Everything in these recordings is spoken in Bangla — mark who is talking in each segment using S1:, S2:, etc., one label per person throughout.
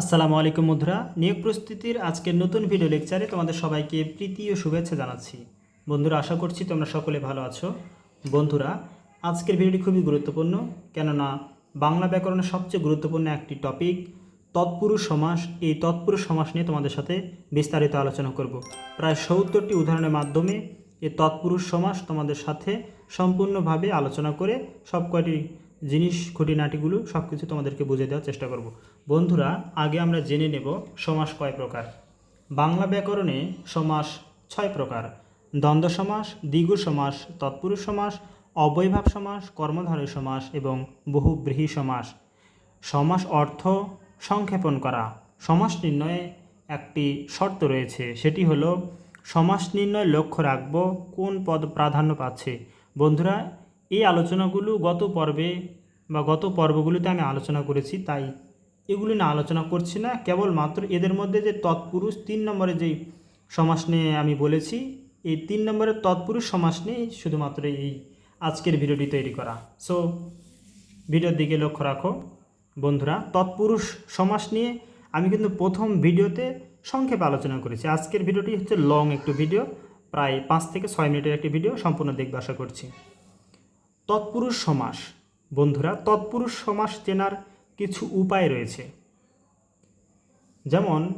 S1: আসসালামু আলাইকুম বন্ধুরা। নিয়োগ প্রস্তুতির আজকের নতুন ভিডিও লেকচারে তোমাদের সবাইকে প্রীতি ও শুভেচ্ছা জানাচ্ছি। বন্ধুরা, আশা করছি তোমরা সকলে ভালো আছো। বন্ধুরা, আজকের ভিডিওটি খুবই গুরুত্বপূর্ণ, কেননা বাংলা ব্যাকরণের সবচেয়ে গুরুত্বপূর্ণ একটি টপিক তৎপুরুষ সমাস। এই তৎপুরুষ সমাস নিয়ে তোমাদের সাথে বিস্তারিত আলোচনা করব। প্রায় সত্তরটি উদাহরণের মাধ্যমে এই তৎপুরুষ সমাস তোমাদের সাথে সম্পূর্ণভাবে আলোচনা করে সব কয়টি জিনিস, খুঁটিনাটিগুলো সব কিছু তোমাদেরকে বুঝিয়ে দেওয়ার চেষ্টা করব। বন্ধুরা, আগে আমরা জেনে নেব সমাস কয় প্রকার। বাংলা ব্যাকরণে সমাস ছয় প্রকার। দ্বন্দ্ব সমাস দ্বিগু সমাস, তৎপুরুষ সমাস, অবৈভাব সমাস কর্মধারী সমাস এবং বহুব্রীহি সমাস। সমাস অর্থ সংক্ষেপণ করা। সমাস নির্ণয়ে একটি শর্ত রয়েছে, সেটি হলো সমাস নির্ণয় লক্ষ্য রাখব কোন পদ প্রাধান্য পাচ্ছে। বন্ধুরা, এই আলোচনাগুলো গত পর্বে বা গত পর্বগুলিতে আমি আলোচনা করেছি, তাই এগুলি না আলোচনা করছি না। কেবলমাত্র এদের মধ্যে যে তৎপুরুষ তিন নম্বরে যেই সমাস নিয়ে আমি বলেছি, এই তিন নম্বরের তৎপুরুষ সমাস নিয়ে শুধুমাত্র এই আজকের ভিডিওটি তৈরি করা। সো ভিডিওর দিকে লক্ষ্য রাখো বন্ধুরা, তৎপুরুষ সমাস নিয়ে আমি কিন্তু প্রথম ভিডিওতে সংক্ষেপে আলোচনা করেছি। আজকের ভিডিওটি হচ্ছে লং একটু ভিডিও, প্রায় পাঁচ থেকে ছয় মিনিটের একটি ভিডিও, সম্পূর্ণ দেখবে আশা করছি। তৎপুরুষ সমাস বন্ধুরা, তৎপুরুষ সমাস চেনার কিছু উপায় রয়েছে। যেমন,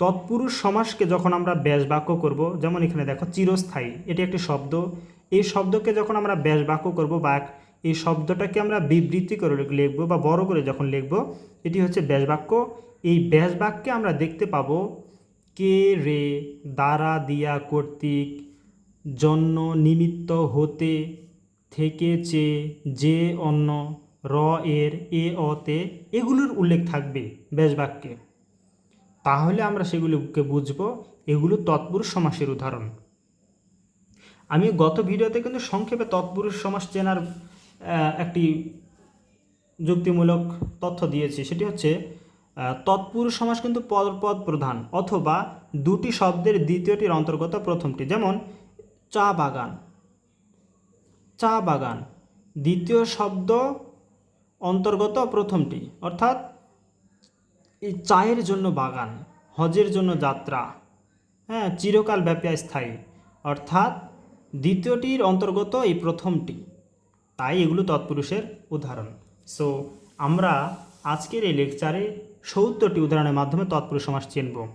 S1: তৎপুরুষ সমাসকে যখন আমরা ব্যাস বাক্য করব, যেমন এখানে দেখো, চিরস্থায়ী, এটি একটি শব্দ। এই শব্দকে যখন আমরা ব্যাস বাক্য করব বা এই শব্দটাকে আমরা বিবৃতি করে লিখব বা বড় করে যখন লিখব, এটি হচ্ছে ব্যাস বাক্য এই ব্যাস বাক্যে আমরা দেখতে পাবো, কে, রে, দ্বারা দিয়া কর্তৃক, জন্য নিমিত্ত হতে থেকে চে যে অন্য র এর এ অতে এগুলোর উল্লেখ থাকবে ব্যাস বাক্যে তাহলে আমরা সেগুলোকে বুঝব। এগুলো তৎপুরুষ সমাসের উদাহরণ। আমি গত ভিডিওতে কিন্তু সংক্ষেপে তৎপুরুষ সমাস চেনার একটি যুক্তিমূলক তথ্য দিয়েছি। সেটি হচ্ছে তৎপুরুষ সমাস কিন্তু পদ পদ প্রধান অথবা দুটি শব্দের দ্বিতীয়টির অন্তর্গত প্রথমটি। যেমন, চা বাগান। চা বাগান। দ্বিতীয় শব্দ অন্তর্গত প্রথমটি। অর্থাৎ, এই চায়ের জন্য বাগান, হজের জন্য যাত্রা। হ্যাঁ চিরকাল ব্যাপী স্থায়ী। অর্থাৎ, দ্বিতীয়টির অন্তর্গত এই প্রথমটি। তাই এগুলো তৎপুরুষের উদাহরণ। সো আমরা আজকের এই লেকচারে সত্তরটি উদাহরণের মাধ্যমে তৎপুরুষ সমাস চিনব।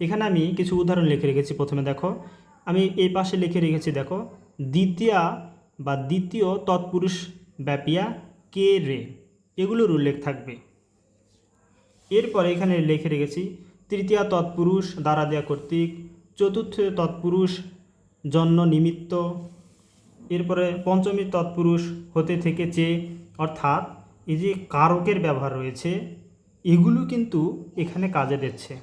S1: এখানে আমি কিছু উদাহরণ লিখে রেখেছি প্রথমে দেখো। আমি এই পাশে লিখে রেখেছি দেখো, দ্বিতীয়া বা দ্বিতীয় তৎপুরুষ ব্যাপিয়া কে রে? এগুলোর উল্লেখ থাকবে। এরপরে এখানে লিখে রেখেছি, তৃতীয় তৎপুরুষ দ্বারা দেয়া কর্তৃক, চতুর্থ তৎপুরুষ জন্ম নিমিত্ত, এরপরে পঞ্চমী তৎপুরুষ হতে থেকে চেয়ে অর্থাৎ এই যে কারকের ব্যবহার রয়েছে, এগুলো কিন্তু এখানে কাজে দিচ্ছে।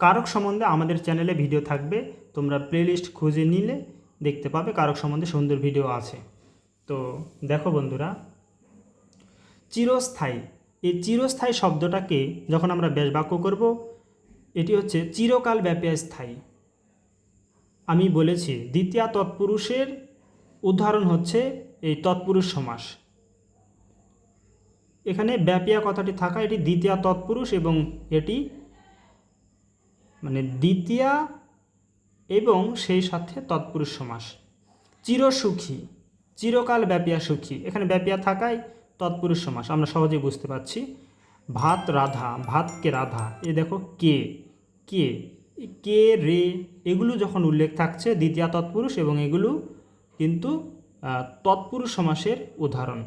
S1: কারক সম্বন্ধে আমাদের চ্যানেলে ভিডিও থাকবে, তোমরা প্লেলিস্ট খুঁজে নিলে দেখতে পাবে, কারক সম্বন্ধে সুন্দর ভিডিও আছে। তো দেখো বন্ধুরা, চিরস্থায়ী। এই চিরস্থায়ী শব্দটাকে যখন আমরা বেশ বাক্য করব, এটি হচ্ছে চিরকাল ব্যাপী স্থায়ী। আমি বলেছি, দ্বিতীয় তৎপুরুষের উদাহরণ হচ্ছে এই তৎপুরুষ সমাস। এখানে ব্যাপিয়া কথাটি থাকা, এটি দ্বিতীয় তৎপুরুষ এবং এটি মানে দ্বিতীয়া এবং সেই সাথে তৎপুরুষ সমাস। চিরসুখী চিরকাল ব্যাপিয়া সুখী। এখানে ব্যাপিয়া থাকায় তৎপুরুষ সমাস। আমরা সহজেই বুঝতে পারছি। ভাত রাধা, ভাতকে রাধা। এ দেখো কে কে কে, রে, এগুলো যখন উল্লেখ থাকছে দ্বিতীয় তৎপুরুষ এবং এগুলো কিন্তু তৎপুরুষ সমাসের উদাহরণ।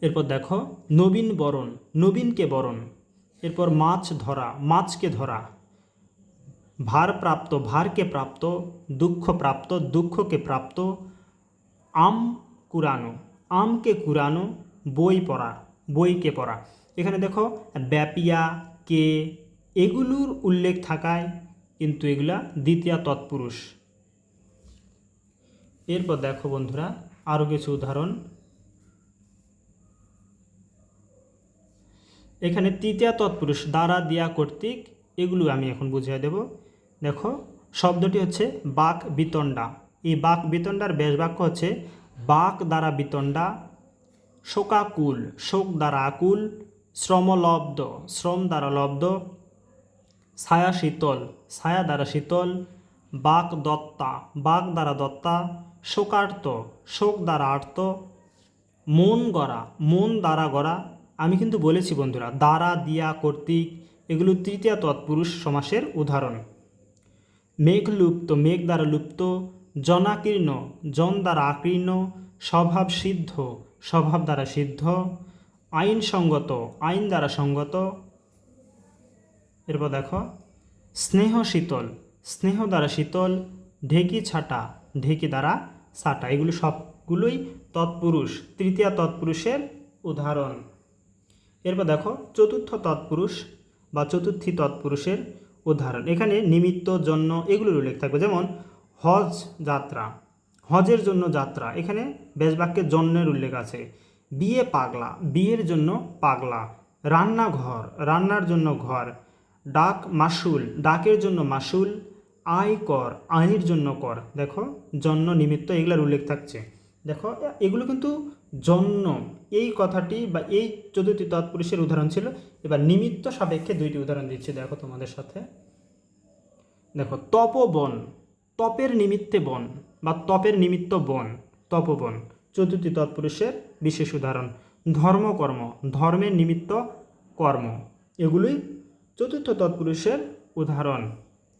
S1: এরপর দেখো, নবীন বরণ, নবীনকে বরণ। এরপর মাছ ধরা, মাছকে ধরা। ভার প্রাপ্ত, ভারকে প্রাপ্ত, দুঃখ প্রাপ্ত, দুঃখকে প্রাপ্ত, আম কুরানো, আমকে কুরানো, বই পড়া, বইকে পড়া। এখানে দেখো, ব্যাপিয়া, কে, এগুলোর উল্লেখ থাকায় কিন্তু এগুলা দ্বিতীয় তৎপুরুষ। এরপর দেখো বন্ধুরা আরও কিছু উদাহরণ। এখানে তৃতীয় তৎপুরুষ, দ্বারা দিয়া কর্তৃক এগুলো আমি এখন বুঝিয়ে দেব। দেখো, শব্দটি হচ্ছে বাক বিতণ্ডা এই বাক বিতণ্ডার বেশ বাক্য হচ্ছে বাক দ্বারা বিতণ্ডা, শোকাকুল, শোক দ্বারা আকুল, শ্রমলব্ধ, শ্রম দ্বারা লব্ধ, ছায়া শীতল, ছায়া দ্বারা শীতল, বাক দত্তা, বাক দ্বারা দত্তা, শোকার্ত, শোক দ্বারা আর্ত, মন গড়া, মন দ্বারা গড়া। আমি কিন্তু বলেছি বন্ধুরা, দ্বারা দিয়া কর্তৃক এগুলো তৃতীয় তৎপুরুষ সমাসের উদাহরণ। মেঘ লুপ্ত মেঘ দ্বারা লুপ্ত জনাকীর্ণ জন দ্বারা আকীর্ণ স্বভাব সিদ্ধ স্বভাব দ্বারা সিদ্ধ আইন সঙ্গত আইন দ্বারা সঙ্গত। এরপর দেখো স্নেহ শীতল স্নেহ দ্বারা শীতল, ঢেকি ছাটা, ঢেকি দ্বারা ছাটা এগুলো সবগুলোই তৎপুরুষ, তৃতীয় তৎপুরুষের উদাহরণ। এরপর দেখো, চতুর্থ তৎপুরুষ বা চতুর্থী তৎপুরুষের উদাহরণ। এখানে নিমিত্ত, জন্য এগুলোর উল্লেখ থাকবে। যেমন, হজ যাত্রা। হজের জন্য যাত্রা। এখানে বেশবাক্যে জন্মের উল্লেখ আছে। বিয়ে পাগলা। বিয়ের জন্য পাগলা। রান্নাঘর। রান্নার জন্য ঘর। ডাক মাসুল। ডাকের জন্য মাসুল। আয় কর। আয়ের জন্য কর। দেখো, জন্য, নিমিত্ত এগুলোর উল্লেখ থাকছে। দেখো এগুলো কিন্তু জন্য এই কথাটি বা এই চতুর্থী তৎপুরুষের উদাহরণ ছিল। এবার নিমিত্ত সাপেক্ষে দুইটি উদাহরণ দিচ্ছি, দেখো তোমাদের সাথে। দেখো, তপবন, তপের নিমিত্তে বন বা তপের নিমিত্ত বন, তপবন, চতুর্থী তৎপুরুষের বিশেষ উদাহরণ। ধর্মকর্ম, ধর্মের নিমিত্ত কর্ম, এগুলোই চতুর্থ তৎপুরুষের উদাহরণ।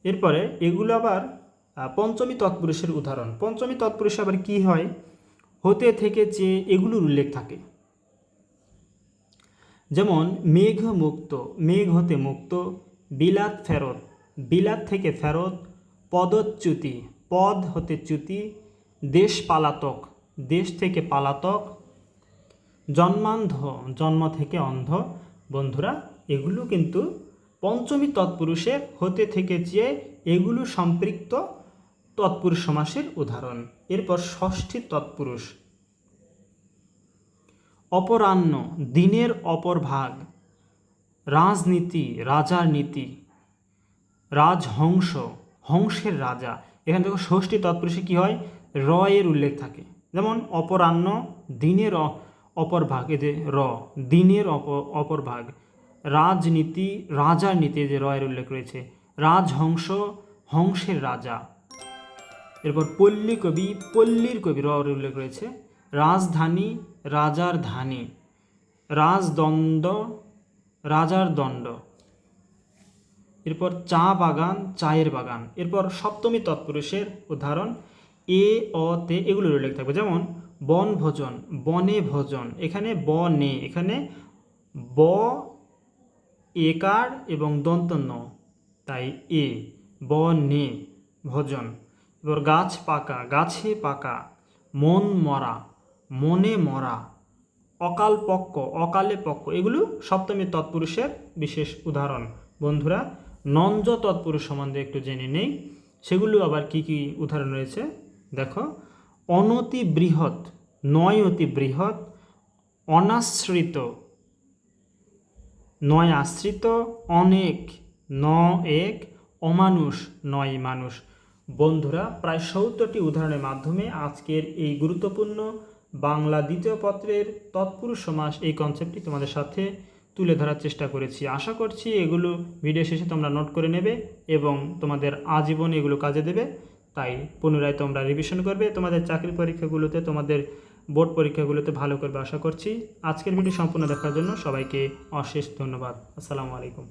S1: এরপরে এগুলো আবার পঞ্চমী তৎপুরুষের উদাহরণ। পঞ্চমী তৎপুরুষে আবার কি হয়? হতে থেকে চেয়ে এগুলোর উল্লেখ থাকে। যেমন, মেঘ মুক্ত, মেঘ হতে মুক্ত, বিলাত ফেরত, বিলাত থেকে ফেরত, পদচ্যুতি, পদ হতে চ্যুতি, দেশ পালাতক, দেশ থেকে পালাতক, জন্মান্ধ, জন্ম থেকে অন্ধ। বন্ধুরা, এগুলো কিন্তু পঞ্চমী তৎপুরুষের হতে থেকে চেয়ে এগুলো সম্পৃক্ত তৎপুরুষ সমাসের উদাহরণ। এরপর ষষ্ঠী তৎপুরুষ। অপরাহ্ন, দিনের অপর ভাগ। রাজনীতি, রাজার নীতি। রাজহংস, হংসের রাজা। এখান থেকে ষষ্ঠী তৎপুরুষে কী হয়? র এর উল্লেখ থাকে। যেমন অপরাহ্ন, দিনের অপর ভাগ। এই যে র, দিনের অপ অপর ভাগ। রাজনীতি, রাজার নীতি যে র এর উল্লেখ রয়েছে। রাজহংস, হংসের রাজা। এরপর পল্লী কবি, পল্লীর কবি র উল্লেখ রয়েছে। রাজধানী, রাজার ধানী। রাজদণ্ড রাজার দণ্ড। এরপর চা বাগান, চায়ের বাগান। এরপর সপ্তমী তৎপুরুষের উদাহরণ। এ, অ, তে এগুলোর উল্লেখ থাকবে। যেমন, বন ভোজন, বনে ভোজন। এখানে ব নে এখানে ব, একার এবং দন্ত ন তাই এ ব নে ভোজন। এবার গাছ পাকা, গাছে পাকা, মন মরা, মনে মরা, অকাল পক্ক, অকালে পক্ক, এগুলো সপ্তমী তৎপুরুষের বিশেষ উদাহরণ। বন্ধুরা, নঞ্জ তৎপুরুষ সম্বন্ধে একটু জেনে নেই, সেগুলো আবার কি কি উদাহরণ রয়েছে? দেখো, অনতি বৃহৎ নয় অতি বৃহৎ, অনাশ্রিত নয় আশ্রিত অনেক, ন এক, অমানুষ নয় মানুষ বন্ধুরা, প্রায় সত্তরটি উদাহরণের মাধ্যমে আজকের এই গুরুত্বপূর্ণ বাংলা দ্বিতীয় পত্রের তৎপুরুষ সমাস এই কনসেপ্টটি তোমাদের সাথে তুলে ধরার চেষ্টা করেছি। আশা করছি এগুলো ভিডিও শেষে তোমরা নোট করে নেবে এবং তোমাদের আজীবন এগুলো কাজে দেবে। তাই পুনরায় তোমরা রিভিশন করবে। তোমাদের চাকরি পরীক্ষাগুলোতে, তোমাদের বোর্ড পরীক্ষাগুলোতে ভালো করবে আশা করছি। আজকের ভিডিও সম্পূর্ণ দেখার জন্য সবাইকে অশেষ ধন্যবাদ। আসসালামু আলাইকুম।